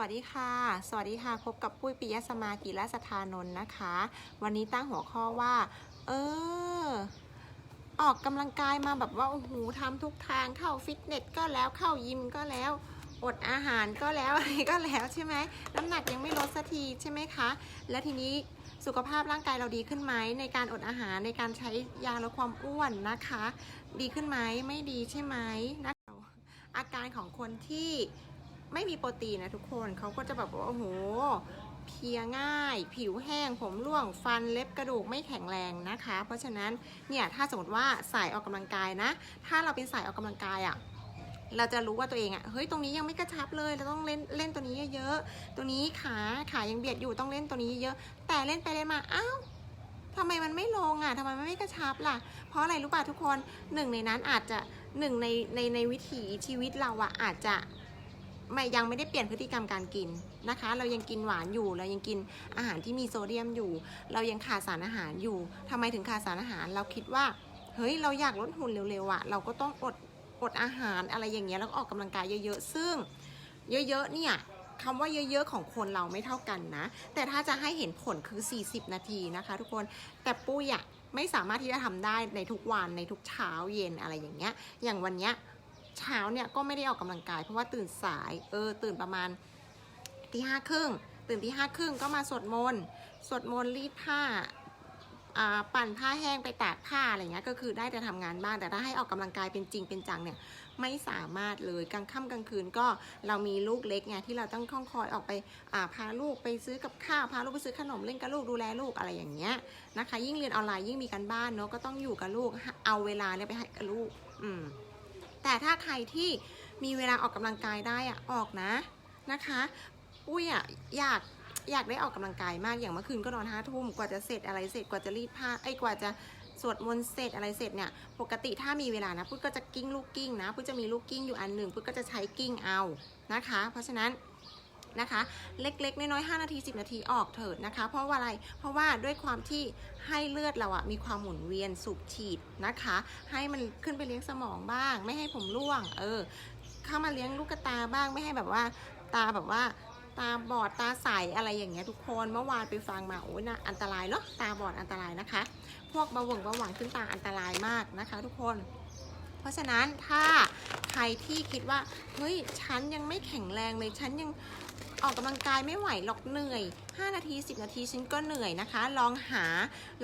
วัสดีค่ะ สวัสดีค่ะ พบกับปุ้ยปิยะสมากิรสถานนท์นะคะ วันนี้ตั้งหัวข้อว่า เออ ออกกำลังกายมาแบบว่าโอ้โหทำทุกทางเข้าฟิตเนสก็แล้วเข้ายิมก็แล้ว อดอาหารก็แล้วอะไรก็แล้วใช่ไหมน้ำหนักยังไม่ลดสักทีใช่ไหมคะ และทีนี้สุขภาพร่างกายเราดีขึ้นไหมในการอดอาหารในการใช้ยาลดความอ้วนนะคะ ดีขึ้นไหมไม่ดีใช่ไหมนะอาการของคนที่ ไม่มีโปรตีนนะทุกคนเขาก็จะแบบว่าโอ้โหเพียง่าย ผิวแห้งผมร่วงฟันเล็บกระดูกไม่แข็งแรงนะคะ เพราะฉะนั้นเนี่ยถ้าสมมติว่าสายออกกำลังกายนะ ถ้าเราเป็นสายออกกำลังกายอะ่ะเราจะรู้ว่าตัวเองอะ่ะเฮ้ยตรงนี้ยังไม่กระชับเลยเราต้องเล่นเล่นตัวนี้เยอะๆตัวนี้ขาขายังเบียดอยู่ต้องเล่นตัวนี้เยอะ แต่เล่นไปเล่นมาอ้าวทำไมมันไม่ลงอะทำไมมันไม่กระชับล่ะ เพราะอะไรรู้ป่ะทุกคนหนึ่งในนั้นอาจจะหนึ่งในในในวิถีชีวิตเราอะอาจจะ ไม่ยังไม่ได้เปลี่ยนพฤติกรรมการกินนะคะ เรายังกินหวานอยู่เรายังกินอาหารที่มีโซเดียมอยู่ เรายังขาดสารอาหารอยู่ทำไมถึงขาดสารอาหาร เราคิดว่าเฮ้ยเราอยากลดหุ่นเร็วๆอะเราก็ต้องอดอดอาหารอะไรอย่างเงี้ยแล้วก็ออกกำลังกายเยอะๆ ซึ่งเยอะๆเนี่ยคำว่าเยอะๆของคนเราไม่เท่ากันนะ แต่ถ้าจะให้เห็นผลคือ 40 นาทีนะคะ ทุกคนแต่ปุ้ยอะไม่สามารถที่จะทำได้ในทุกวันในทุกเช้าเย็นอะไรอย่างเงี้ยอย่างวันเนี้ย เช้าเนี่ยก็ไม่ได้ออกกำลังกาย เพราะว่าตื่นสาย เออ ตื่นประมาณตีห้าครึ่งตื่นตีห้าครึ่งก็มาสวดมนต์สวดมนต์รีดผ้าปั่นผ้าแห้งไปตากผ้าอะไรเงี้ยก็คือได้แต่ทำงานบ้างแต่ถ้าให้ออกกำลังกายเป็นจริงเป็นจังเนี่ยไม่สามารถเลยกลางค่ำกลางคืนก็เรามีลูกเล็กไงที่เราต้องข้องคอยออกไปพาลูกไปซื้อกับข้าวพาลูกไปซื้อขนมเล่นกับลูกดูแลลูกอะไรอย่างเงี้ยนะคะ ยิ่งเรียนออนไลน์ยิ่งมีการบ้านเนาะก็ต้องอยู่กับลูกเอาเวลาเนี่ยไปให้กับลูก อืม แต่ถ้าใครที่มีเวลาออกกำลังกายได้อะออกนะนะคะ อุ้ยอะอยากอยากได้ออกกำลังกายมากอย่างเมื่อคืนก็นอนห้าทุ่มกว่าจะเสร็จอะไรเสร็จกว่าจะรีดผ้าไอ้กว่าจะสวดมนต์เสร็จอะไรเสร็จเนี่ยปกติถ้ามีเวลานะปุ้ยก็จะกิ้งลูกกิ้งนะปุ้ยจะมีลูกกิ้งอยู่อันหนึ่งปุ้ยก็จะใช้กิ้งเอานะคะ เพราะฉะนั้น นะคะ เล็กๆ น้อยๆ5นาที 10 นาทีออกเถิดนะคะ เพราะว่าอะไรเพราะว่าด้วยความที่ให้เลือดเราอะมีความหมุนเวียนสูบฉีดนะคะ ให้มันขึ้นไปเลี้ยงสมองบ้าง ไม่ให้ผมร่วง เออ เข้ามาเลี้ยงลูกตาบ้างไม่ให้แบบว่าตาแบบว่าตาบอดตาใสอะไรอย่างเงี้ยทุกคนเมื่อวานไปฟังมาโอ้ยนะอันตรายเนาะตาบอดอันตรายนะคะ พวกเบาหวงเบาหวานขึ้นตาอันตรายมากนะคะ ทุกคน เพราะฉะนั้นถ้าใครที่คิดว่าเฮ้ยฉันยังไม่แข็งแรงเลยฉันยัง ออกกำลังกายไม่ไหวหรอกเหนื่อย 5 นาที 10 นาทีฉันก็เหนื่อยนะคะ ลองหา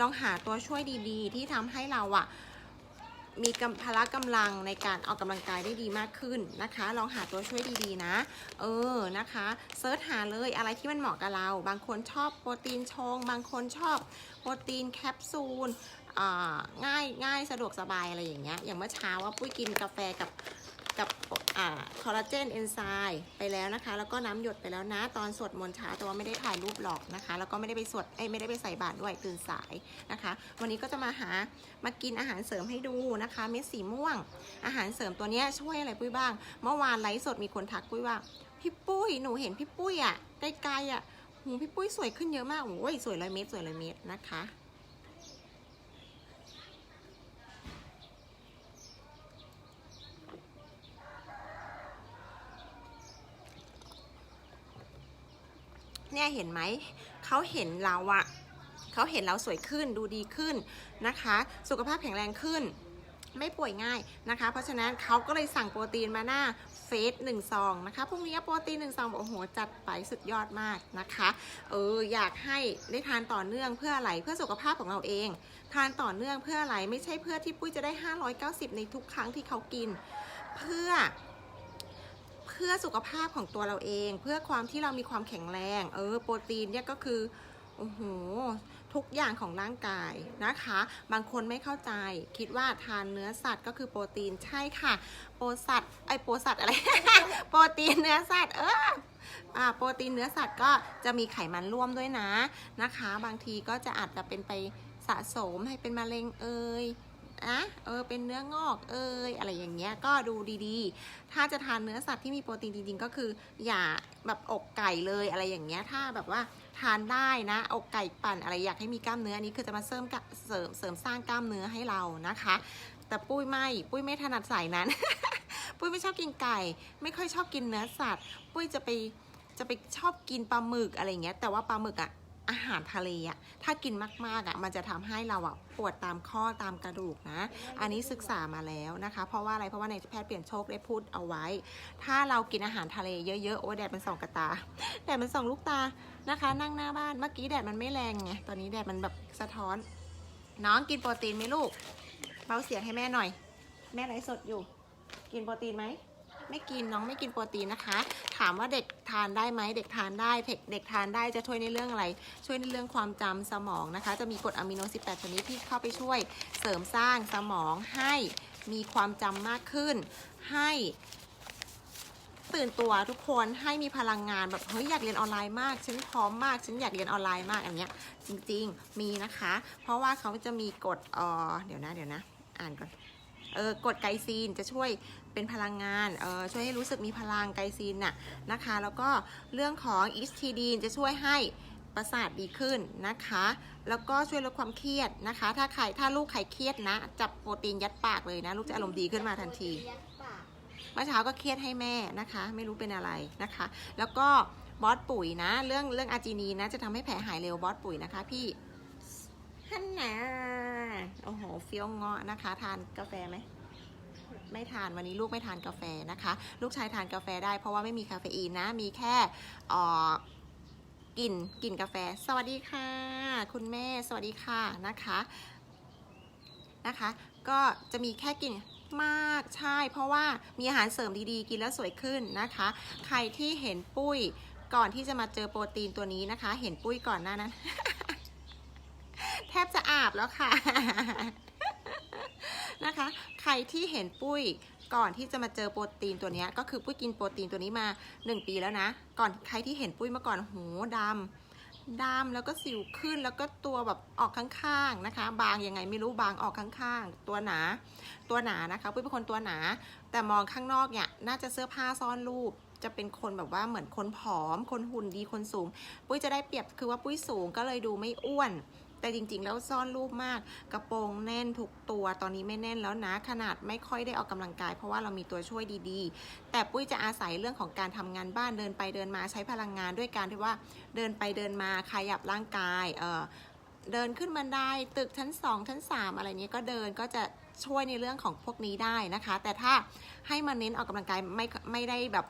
ลองหาตัวช่วยดีๆ ที่ทำให้เราอะมีกำพละกำลังในการออกกำลังกายได้ดีมากขึ้นนะคะ ลองหาตัวช่วยดีๆนะ เออนะคะเซิร์ชหาเลยอะไรที่มันเหมาะกับเรา บางคนชอบโปรตีนชง บางคนชอบโปรตีนแคปซูลอ่าง่ายง่ายสะดวกสบายอะไรอย่างเงี้ยอย่างเมื่อเช้าว่าปุ้ยกินกาแฟกับ คอลลาเจนเอนไซม์ไปแล้วนะคะ แล้วก็น้ำหยดไปแล้วนะ ตอนสวดมนต์เช้าแต่ว่าไม่ได้ถ่ายรูปหรอกนะคะ แล้วก็ไม่ได้ไปสวดเอ้ไม่ได้ไปใส่บาตรด้วยตื่นสายนะคะ วันนี้ก็จะมาหามากินอาหารเสริมให้ดูนะคะ เม็ดสีม่วง อาหารเสริมตัวนี้ช่วยอะไรปุ้ยบ้าง เมื่อวานไลฟ์สดมีคนทักปุ้ยว่าพี่ปุ้ยหนูเห็นพี่ปุ้ยอะไกลๆอะหูพี่ปุ้ยสวยขึ้นเยอะมากโอ้ยสวยร้อยเมตรสวยร้อยเมตรนะคะ เนี่ยเห็นไหม เขาเห็นเราอะเขาเห็นเราสวยขึ้นดูดีขึ้นนะคะ สุขภาพแข็งแรงขึ้น ไม่ป่วยง่ายนะคะ เพราะฉะนั้นเขาก็เลยสั่งโปรตีนมาหน้าเฟสหนึ่งซองนะคะพรุ่งนี้โปรตีนหนึ่งซองโอ้โหจัดไปสุดยอดมากนะคะ เอออยากให้ได้ทานต่อเนื่องเพื่ออะไรเพื่อสุขภาพของเราเอง ทานต่อเนื่องเพื่ออะไรไม่ใช่เพื่อที่ปุ้ยจะได้ 590 ในทุกครั้งที่เขากิน เพื่อ พื่อสุขภาพของตัวเราเอง เพื่อความที่เรามีความแข็งแรง เออ โปรตีนเนี่ยก็คือโอ้โหทุกอย่างของร่างกายนะคะ บางคนไม่เข้าใจ คิดว่าทานเนื้อสัตว์ก็คือโปรตีนใช่ค่ะ โปรสัตว์ไอโปรสัตว์อะไร โปรตีนเนื้อสัตว์เอออ่าโปรตีนเนื้อสัตว์ก็จะมีไขมันร่วมด้วยนะนะคะ บางทีก็จะอาจจะเป็นไปสะสมให้เป็นมะเร็งเอ่ย อะเออเป็นเนื้องอกเอยอะไรอย่างเงี้ยก็ดูดีๆ ถ้าจะทานเนื้อสัตว์ที่มีโปรตีนจริงๆก็คือ อย่าแบบอกไก่เลยอะไรอย่างเงี้ยถ้าแบบว่าทานได้นะ อกไก่ปั่นอะไรอยากให้มีกล้ามเนื้ออันนี้คือจะมาเสริมกะเสริมเสริมสร้างกล้ามเนื้อให้เรานะคะ แต่ปุ้ยไม่ปุ้ยไม่ถนัดสายนั้น ปุ้ยไม่ชอบกินไก่ ไม่ค่อยชอบกินเนื้อสัตว์ ปุ้ยจะไปจะจะไปชอบกินปลาหมึกอะไรเงี้ยแต่ว่าปลาหมึกอะ อาหารทะเลอะถ้ากินมากๆอะมันจะทำให้เราอะปวดตามข้อตามกระดูกนะ อันนี้ศึกษามาแล้วนะคะ เพราะว่าอะไรเพราะว่าในแพทย์เปลี่ยนโชคได้พูดเอาไว้ ถ้าเรากินอาหารทะเลเยอะๆโอ้แดดมันส่องกระตาแดดมันส่องลูกตานะคะ นั่งหน้าบ้านเมื่อกี้แดดมันไม่แรงไงตอนนี้แดดมันแบบสะท้อน น้องกินโปรตีนไหมลูกเบาเสียงให้แม่หน่อย แม่ไลฟ์สดอยู่ กินโปรตีนไหม ไม่กินน้องไม่กินโปรตีนนะคะ ถามว่าเด็กทานได้ไหมเด็กทานได้เด็กเด็กทานได้จะช่วยในเรื่องอะไร ช่วยในเรื่องความจำสมองนะคะ จะมีกรดอะมิโน 18 ชนิดที่เข้าไปช่วยเสริมสร้างสมองให้มีความจำมากขึ้น ให้ตื่นตัวทุกคนให้มีพลังงานแบบเฮ้ยอยากเรียนออนไลน์มากฉันพร้อมมากฉันอยากเรียนออนไลน์มากอันเนี้ยจริง ๆ มีนะคะ เพราะว่าเขาจะมีกฎเออเดี๋ยวนะเดี๋ยวนะ อ่านก่อน เออกรดไกลซีนจะช่วยเป็นพลังงานเออช่วยให้รู้สึกมีพลังไกลซีนน่ะนะคะ แล้วก็เรื่องของอิสทีดีนจะช่วยให้ประสาทดีขึ้นนะคะ แล้วก็ช่วยลดความเครียดนะคะ ถ้าใครถ้าลูกใครเครียดนะ จับโปรตีนยัดปากเลยนะ ลูกจะอารมณ์ดีขึ้นมาทันที เมื่อเช้าก็เครียดให้แม่นะคะ ไม่รู้เป็นอะไรนะคะ แล้วก็บอสปุ๋ยนะ เรื่องเรื่องอาจีนีนะ จะทำให้แผลหายเร็วบอสปุ๋ยนะคะพี่ฮันนา โอ้โหเฟี้ยวเงาะนะคะ ทานกาแฟไหมไม่ทานวันนี้ลูกไม่ทานกาแฟนะคะ ลูกชายทานกาแฟได้เพราะว่าไม่มีคาเฟอีนนะ มีแค่อ่อกลิ่นกลิ่นกาแฟ สวัสดีค่ะ คุณแม่สวัสดีค่ะนะคะนะคะ ก็จะมีแค่กลิ่นมากใช่ เพราะว่ามีอาหารเสริมดีๆ กินแล้วสวยขึ้นนะคะ ใครที่เห็นปุ้ยก่อนที่จะมาเจอโปรตีนตัวนี้นะคะ เห็นปุ้ยก่อนหน้านั้น แทบจะอาบแล้วค่ะ นะคะ ใครที่เห็นปุ้ยก่อนที่จะมาเจอโปรตีนตัวนี้ก็คือปุ้ยกินโปรตีนตัวนี้มา 1 ปีแล้วนะ ก่อนใครที่เห็นปุ้ยเมื่อก่อนหูดำดำแล้วก็สิวขึ้นแล้วก็ตัวแบบออกข้างๆนะคะ บางยังไงไม่รู้บางออกข้างๆ ตัวหนา ตัวหนานะคะปุ้ยเป็นคนตัวหนา แต่มองข้างนอกเนี่ยน่าจะเสื้อผ้าซ่อนรูปจะเป็นคนแบบว่าเหมือนคนผอม คนหุ่นดีคนสูง ปุ้ยจะได้เปรียบคือว่าปุ้ยสูงก็เลยดูไม่อ้วน แต่จริงๆ แล้วซ่อนรูปมาก กระโปรงแน่นทุกตัวตอนนี้ไม่แน่นแล้วนะ ขนาดไม่ค่อยได้ออกกำลังกาย เพราะว่าเรามีตัวช่วยดีๆ แต่ปุ้ยจะอาศัยเรื่องของการทำงานบ้านเดินไปเดินมาใช้พลังงานด้วยการที่ว่าเดินไปเดินมาขยับร่างกายเออเดินขึ้นบันไดตึกชั้น 2 ชั้น 3 อะไรเนี้ยก็เดินก็จะช่วยในเรื่องของพวกนี้ได้นะคะ แต่ถ้าให้มาเน้นออกกำลังกายไม่ไม่ได้แบบ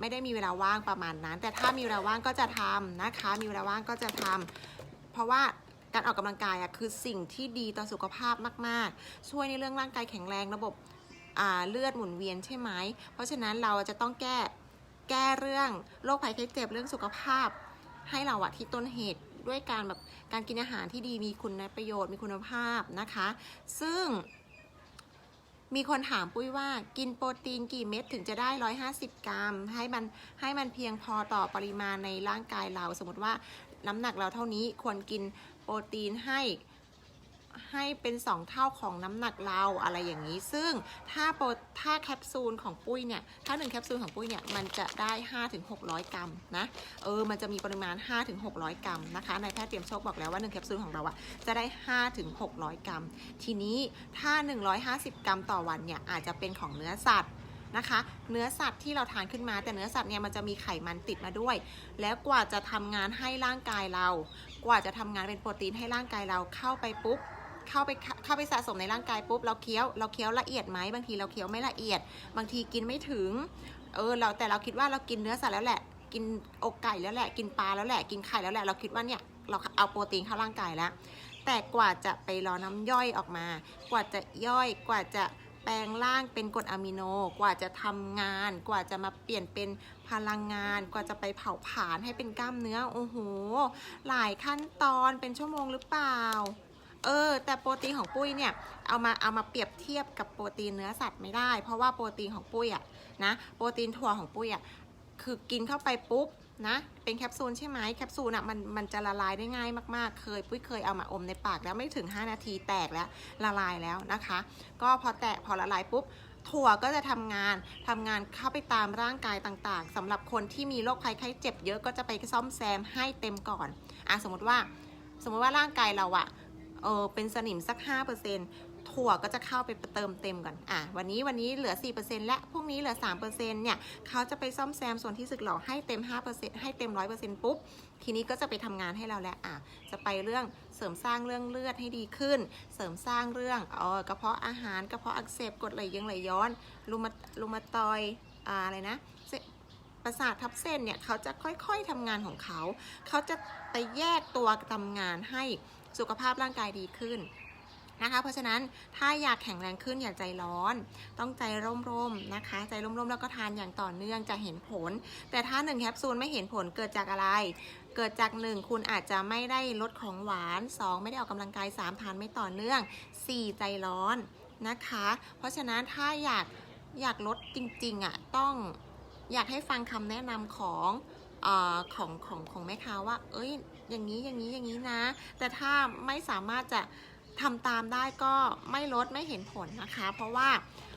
ไม่ได้มีเวลาว่างประมาณนั้น แต่ถ้ามีเวลาว่างก็จะทำนะคะ มีเวลาว่างก็จะทำ เพราะว่าการออกกำลังกายอะคือสิ่งที่ดีต่อสุขภาพมาก ๆ ช่วยในเรื่องร่างกายแข็งแรงระบบเลือดหมุนเวียนใช่ไหม เพราะฉะนั้นเราจะต้องแก้แก้เรื่องโรคภัยไข้เจ็บเรื่องสุขภาพ ให้เราอะที่ต้นเหตุด้วยการแบบการกินอาหารที่ดีมีคุณประโยชน์มีคุณภาพนะคะ ซึ่ง มีคนถามปุ้ยว่ากินโปรตีนกี่เม็ดถึงจะได้ 150 กรัม ให้มันให้มันเพียงพอต่อปริมาณในร่างกายเรา สมมติว่า น้ำหนักเราเท่านี้ควรกินโปรตีนให้ให้เป็น 2 เท่าของน้ำหนักเราอะไรอย่างนี้ ซึ่งถ้าโปรถ้าแคปซูลของปุ้ยเนี่ย ถ้า1แคปซูลของปุ้ยเนี่ย มันจะได้ 5-600 กรัมนะ เออ มันจะมีปริมาณ 5-600 กรัมนะคะในายแพทย์เตรียมโชคบอกแล้วว่า1แคปซูลของเราอะจะได้ 5-600 กรัม ทีนี้ถ้า 150 กรัมต่อวันเนี่ย อาจจะเป็นของเนื้อสัตว์ นะคะ เนื้อสัตว์ที่เราทานขึ้นมา แต่เนื้อสัตว์เนี่ยมันจะมีไขมันติดมาด้วย แล้วกว่าจะทำงานให้ร่างกายเรา กว่าจะทำงานเป็นโปรตีนให้ร่างกายเราเข้าไปปุ๊บเข้าไปเข้าไปสะสมในร่างกายปุ๊บเราเคี้ยวเราเคี้ยวละเอียดไหมบางทีเราเคี้ยวไม่ละเอียด บางทีกินไม่ถึงเออเราแต่เราคิดว่าเรากินเนื้อสัตว์แล้วแหละ กินอกไก่แล้วแหละ กินปลาแล้วแหละกินไข่แล้วแหละ เราคิดว่าเนี่ยเราเอาโปรตีนเข้าร่างกายแล้ว แต่กว่าจะไปรอน้ำย่อยออกมา กว่าจะย่อยกว่าจะ แปลงร่างเป็นกรดอะมิโน กว่าจะทำงาน กว่าจะมาเปลี่ยนเป็นพลังงาน กว่าจะไปเผาผลาญให้เป็นกล้ามเนื้อ โอ้โห หลายขั้นตอนเป็นชั่วโมงหรือเปล่า เออ แต่โปรตีนของปุ้ยเนี่ย เอามาเอามาเปรียบเทียบกับโปรตีนเนื้อสัตว์ไม่ได้ เพราะว่าโปรตีนของปุ้ยอะนะ โปรตีนถั่วของปุ้ยอะคือกินเข้าไปปุ๊บ นะ เป็นแคปซูลใช่ไหมแคปซูลอะมันมันจะละลายได้ง่ายมากๆ เคยปุ้ยเคยเอามาอมในปากแล้วไม่ถึง 5 นาทีแตกแล้วละลายแล้วนะคะ ก็พอแตกพอละลายปุ๊บถั่วก็จะทำงานทำงานเข้าไปตามร่างกายต่างๆสำหรับคนที่มีโรคภัยไข้เจ็บเยอะก็จะไปซ่อมแซมให้เต็มก่อนอะสมมติว่า สมมติว่าร่างกายเราอะเออเป็นสนิมสัก 5% ถั่วก็จะเข้าไปเติมเต็มก่อนอะวันนี้วันนี้เหลือ 4%และพรุ่งนี้เหลือ 3%เนี่ยเขาจะไปซ่อมแซมส่วนที่สึกหรอให้เต็ม 5%ให้เต็ม 100%ปุ๊บ ทีนี้ก็จะไปทำงานให้เราแล้วอะจะไปเรื่องเสริมสร้างเรื่องเลือดให้ดีขึ้น เสริมสร้างเรื่องเออกระเพาะอาหารกระเพาะอักเสบกดไหลยังไหลย้อนรูมารูมาตอยอ่าอะไรนะประสาททับเส้นเนี่ยเขาจะค่อยๆทำงานของเขา เขาจะไปแยกตัวทำงานให้สุขภาพร่างกายดีขึ้น นะคะ เพราะฉะนั้นถ้าอยากแข็งแรงขึ้นอย่าใจร้อน ต้องใจร่มๆนะคะ ใจร่มๆแล้วก็ทานอย่างต่อเนื่องจะเห็นผล แต่ถ้า1แคปซูลไม่เห็นผลเกิดจากอะไร เกิดจาก 1 คุณอาจจะไม่ได้ลดของหวาน 2 ไม่ได้ออกกำลังกาย 3 ทานไม่ต่อเนื่อง 4 ใจร้อนนะคะ เพราะฉะนั้นถ้าอยากอยากลดจริงๆอะต้องอยากให้ฟังคำแนะนำของออของของของแม่ค้าว่า เอ้ย อย่างนี้อย่างนี้อย่างนี้นะ แต่ถ้าไม่สามารถจะ ทำตามได้ก็ไม่ลดไม่เห็นผลนะคะ เพราะว่า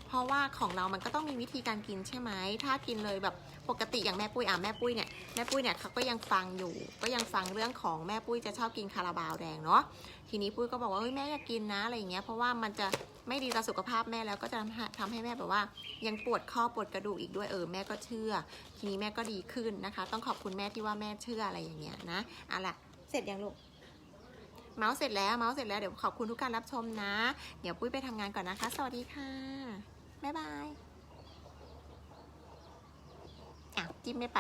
เพราะว่าของเรามันก็ต้องมีวิธีการกินใช่ไหม ถ้ากินเลยแบบปกติอย่างแม่ปุ้ยอะแม่ปุ้ยเนี่ยแม่ปุ้ยเนี่ยเขาก็ยังฟังอยู่ ก็ยังฟังเรื่องของแม่ปุ้ยจะชอบกินคาราบาวแดงเนาะ ทีนี้ปุ้ยก็บอกว่าเฮ้ยแม่อยากกินนะอะไรอย่างเงี้ย เพราะว่ามันจะไม่ดีต่อสุขภาพแม่แล้วก็จะทำให้ทำให้แม่แบบว่า ยังปวดข้อปวดกระดูกอีกด้วยเออแม่ก็เชื่อ ทีนี้แม่ก็ดีขึ้นนะคะ ต้องขอบคุณแม่ที่ว่าแม่เชื่ออะไรอย่างเงี้ยนะเอาละเสร็จยังลูก เมาส์เสร็จแล้วเมาส์เสร็จแล้วเดี๋ยวขอบคุณทุกการรับชมนะ เดี๋ยวปุ้ยไปทำงานก่อนนะคะ สวัสดีค่ะ บ๊ายบายอ้าวจิ้มไม่ไป